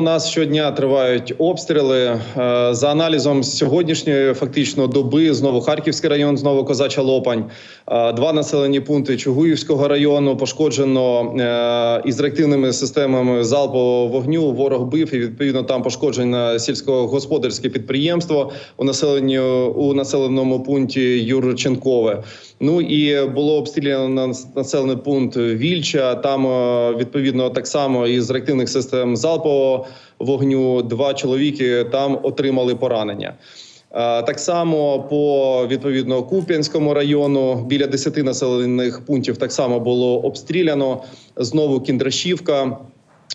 у нас щодня тривають обстріли. Е, За аналізом сьогоднішньої фактично доби знову Харківський район, знову Козача Лопань. Е, Два населені пункти Чугуївського району пошкоджено е, із реактивними системами залпового вогню. Ворог бив і відповідно там пошкоджено сільськогосподарське підприємство у населенні у населеному пункті Юрченкове. Ну і було обстріляно на- населений пункт Вільча. Там відповідно так само із реактивних систем залпового вогню два чоловіки там отримали поранення. Е, Так само по відповідно Куп'янському району біля 10 населених пунктів так само було обстріляно. Знову Кіндрашівка.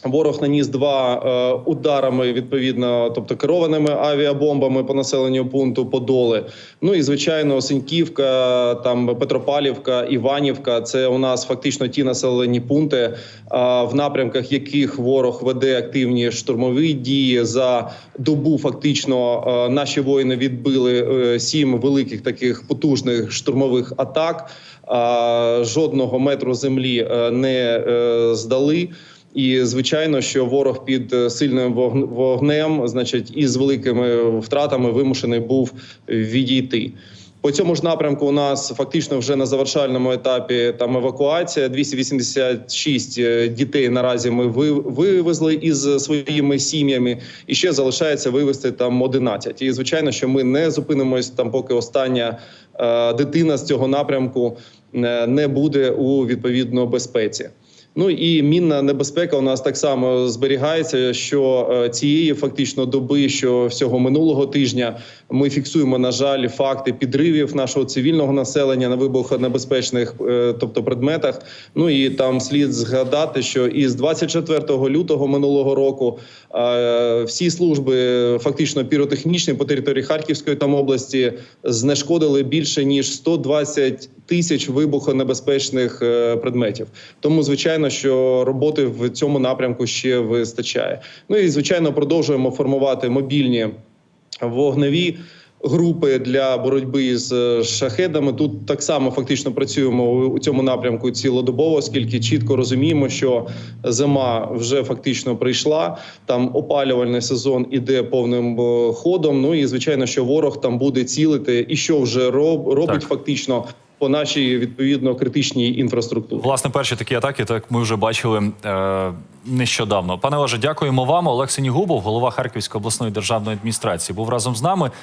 Ворог наніс два е, ударами відповідно, тобто керованими авіабомбами по населенню пункту Подоли. Ну і звичайно, Синьківка, там Петропавлівка, Іванівка. Це у нас фактично ті населені пункти, а, в напрямках яких ворог веде активні штурмові дії. За добу фактично е, наші воїни відбили е, сім великих таких потужних штурмових атак. А, Жодного метру землі е, не е, здали. І звичайно, що ворог під е, сильним вогн- вогнем, значить, і з великими втратами вимушений був відійти. По цьому ж напрямку у нас фактично вже на завершальному етапі там евакуація. 286 е, дітей наразі ми ви- вивезли із своїми сім'ями, і ще залишається вивезти там 11. І звичайно, що ми не зупинимось там, поки остання е, дитина з цього напрямку не буде у відповідно безпеці. Ну і мінна небезпека у нас так само зберігається. Що е, цієї фактично доби, що всього минулого тижня, ми фіксуємо на жаль факти підривів нашого цивільного населення на вибухонебезпечних, е, тобто предметах. Ну і там слід згадати, що із 24 лютого минулого року е, всі служби фактично піротехнічні по території Харківської там області знешкодили більше ніж 120 тисяч вибухонебезпечних е, предметів. Тому звичайно, що роботи в цьому напрямку ще вистачає. Ну і звичайно, продовжуємо формувати мобільні вогневі. Групи для боротьби з е, шахедами тут так само фактично працюємо у- цьому напрямку цілодобово, оскільки чітко розуміємо, що зима вже фактично прийшла. Там опалювальний сезон іде повним е, ходом. Ну і звичайно, що ворог там буде цілити, і що вже роб, робить Так. фактично по нашій відповідно критичній інфраструктурі. Власне, перші такі атаки, так ми вже бачили е, нещодавно. Пане Олеже, дякуємо вам. Олексій Нігубов, голова Харківської обласної державної адміністрації, був разом з нами.